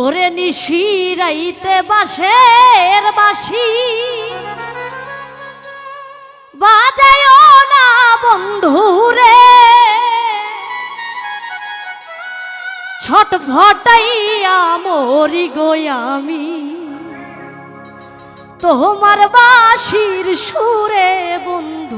ওরে নিশিরাইতে বাসের বাসি বাজায় না বন্ধুরে। ছট ফটাইয়া মরি গোয়ামি তোমার বাসির সুরে বন্ধু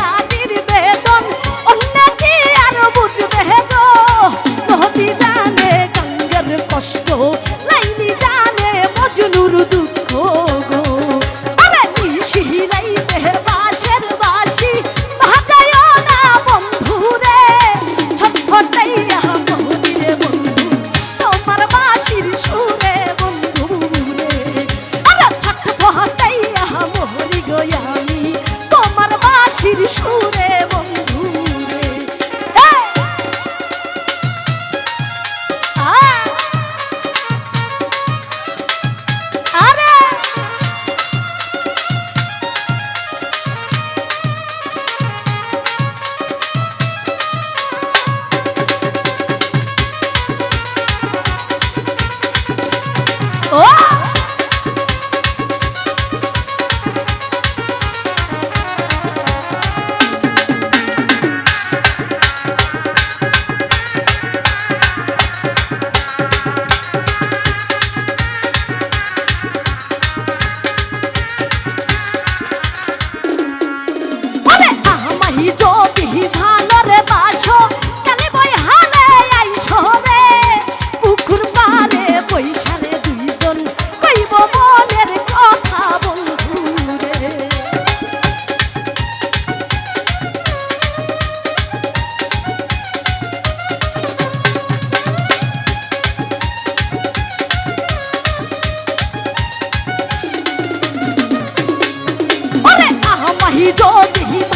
你在。যদি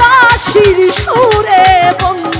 বাসির সুরে বন্ধু।